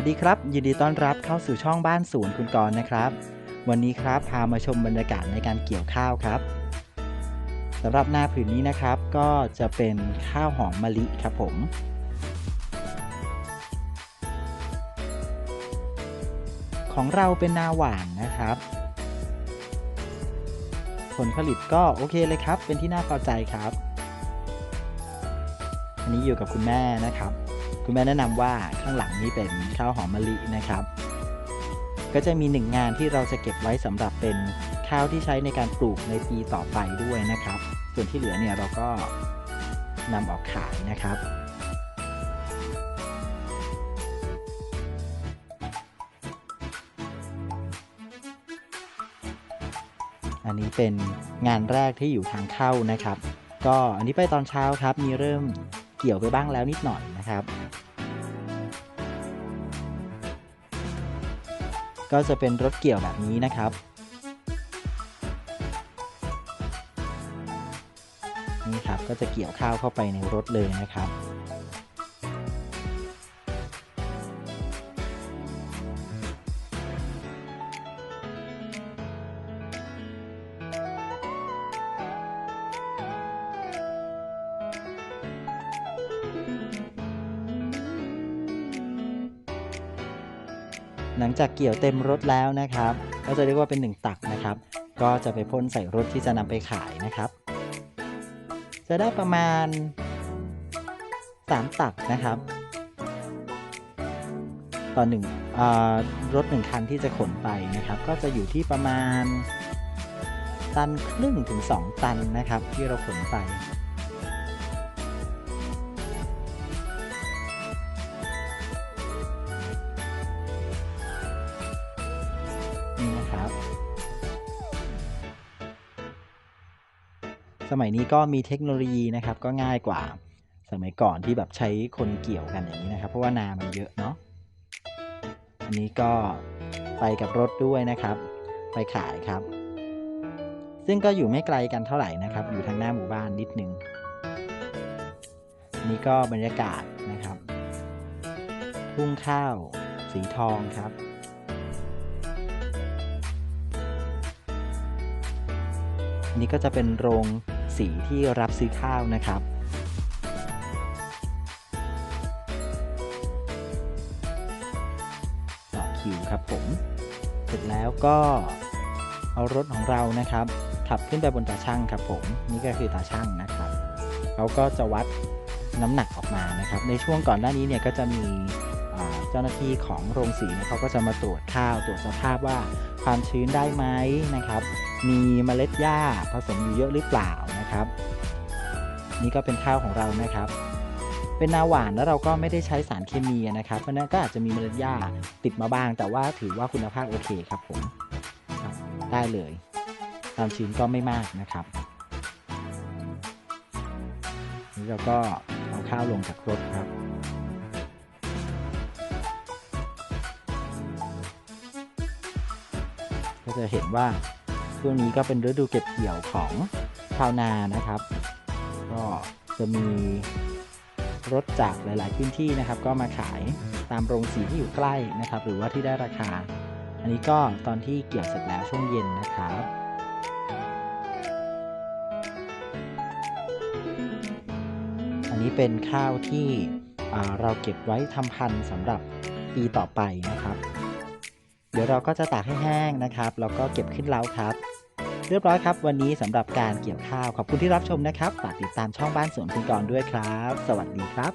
สวัสดีครับ ยินดีต้อนรับเข้าสู่ช่องบ้านสวนคุณกรณ์นะครับ วันนี้ครับพามาชมบรรยากาศในการเกี่ยวข้าวครับสำหรับหน้าผืนนี้นะครับ ก็จะเป็นข้าวหอมมะลิครับผมของเราเป็นนาหวานนะครับ ผลผลิตก็โอเคเลยครับ เป็นที่น่าพอใจครับ อันนี้อยู่กับคุณแม่นะครับ คุณแม่แนะนำว่าข้างหลังนี้เป็นข้าวหอมมะลินะครับ ก็จะมีหนึ่งงานที่เราจะเก็บไว้สำหรับเป็นข้าวที่ใช้ในการปลูกในปีต่อไปด้วยนะครับ ส่วนที่เหลือเนี่ยเราก็นำออกขายนะครับอันนี้เป็นงานแรกที่อยู่ทางเข้านะครับ ก็อันนี้ไปตอนเช้าครับ มีเริ่ม เกี่ยวไปบ้างแล้วนิดหน่อยนะครับ ก็จะเป็นรถเกี่ยวแบบนี้นะครับนี่ครับก็จะเกี่ยวข้าวเข้าไปในรถเลยนะครับ หลังจากเกี่ยวเต็มรถแล้วนะครับ ก็จะเรียกว่าเป็นหนึ่งตักนะครับ ก็จะไปพ่นใส่รถที่จะนำไปขายนะครับ จะได้ประมาณ 3 ตักนะครับ ต่อหนึ่งรถหนึ่งคันที่จะขนไปนะครับ ก็จะอยู่ที่ประมาณตันครึ่งถึง 2 ตันนะครับ ที่เราขนไป สมัยนี้ก็มีเทคโนโลยีนะครับก็ง่ายกว่าสมัยก่อนที่แบบใช้คนเกี่ยวกันอย่างนี้นะครับ เพราะว่านามันเยอะเนาะอันนี้ก็ไปกับรถด้วยนะครับ ไปขายครับ ซึ่งก็อยู่ไม่ไกลกันเท่าไหร่นะครับ อยู่ทางหน้าหมู่บ้านนิดนึงนี่ก็บรรยากาศนะครับทุ่งข้าวสีทองครับนนี้ก็จะเป็นโรง สีที่รับซื้อข้าวนะครับต่อคิวครับผม เสร็จแล้วก็เอารถของเรานะครับ ขับขึ้นไปบนตาช่างครับผม นี่ก็คือตาช่างนะครับเขาก็จะวัดน้ำหนักออกมานะครับ ในช่วงก่อนหน้านี้เนี่ยก็จะมีเจ้าหน้าที่ของโรงสีเนี่ยเขาก็จะมาตรวจข้าวตรวจสภาพว่าความชื้นได้ไหมนะครับ มีเมล็ดหญ้าผสมอยู่เยอะหรือเปล่า นะครับ นี่ก็เป็นข้าวของเรานะครับ เป็นนาหวานแล้วเราก็ไม่ได้ใช้สารเคมีนะครับ เพราะนั้นก็อาจจะมีเมล็ดหญ้าติดมาบ้าง แต่ว่าถือว่าคุณภาพโอเคครับผมได้เลยความชื้นก็ไม่มากนะครับนี่เราก็เอาข้าวลงจากรถครับก็จะเห็นว่า ช่วงนี้ก็เป็นฤดูเก็บเกี่ยวของชาวนานะครับ ก็จะมีรถจากหลาย ๆ พื้นที่นะครับ ก็มาขายตามโรงสีที่อยู่ใกล้นะครับ หรือว่าที่ได้ราคา อันนี้ก็ตอนที่เกี่ยวเสร็จแล้วช่วงเย็นนะครับอันนี้เป็นข้าวที่เราเก็บไว้ทำพันธุ์สำหรับปีต่อไปนะครับ เดี๋ยวเราก็จะตากให้แห้งนะครับ แล้วก็เก็บขึ้นเล้าครับ เรียบร้อยครับ วันนี้สำหรับการเกี่ยวข้าว ขอบคุณที่รับชมนะครับ ฝากติดตามช่องบ้านสวนคุณกรด้วยครับ สวัสดีครับ